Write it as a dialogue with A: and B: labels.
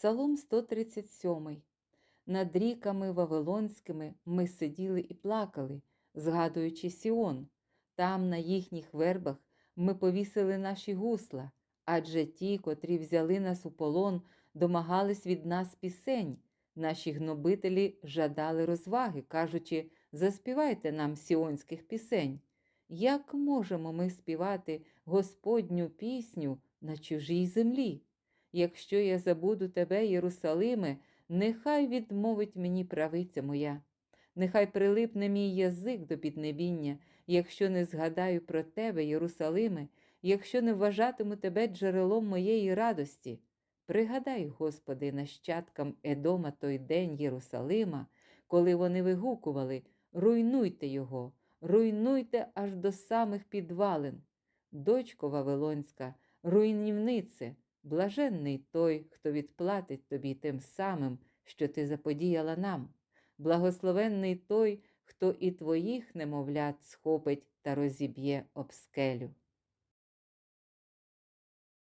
A: Псалом 137. Над ріками Вавилонськими ми сиділи і плакали, згадуючи Сіон. Там, на їхніх вербах, ми повісили наші гусла, адже ті, котрі взяли нас у полон, домагались від нас пісень. Наші гнобителі жадали розваги, кажучи, заспівайте нам сіонських пісень. Як можемо ми співати Господню пісню на чужій землі? Якщо я забуду тебе, Єрусалиме, нехай відмовить мені правиця моя, нехай прилипне мій язик до піднебіння, якщо не згадаю про тебе, Єрусалиме, якщо не вважатиму тебе джерелом моєї радості. Пригадай, Господи, нащадкам Едома той день Єрусалима, коли вони вигукували Руйнуйте його, руйнуйте аж до самих підвалин. Дочко Вавилонська, руйнівнице, блаженний той, хто відплатить тобі тим самим, що ти заподіяла нам. Благословенний той, хто і твоїх немовлят схопить та розіб'є об скелю.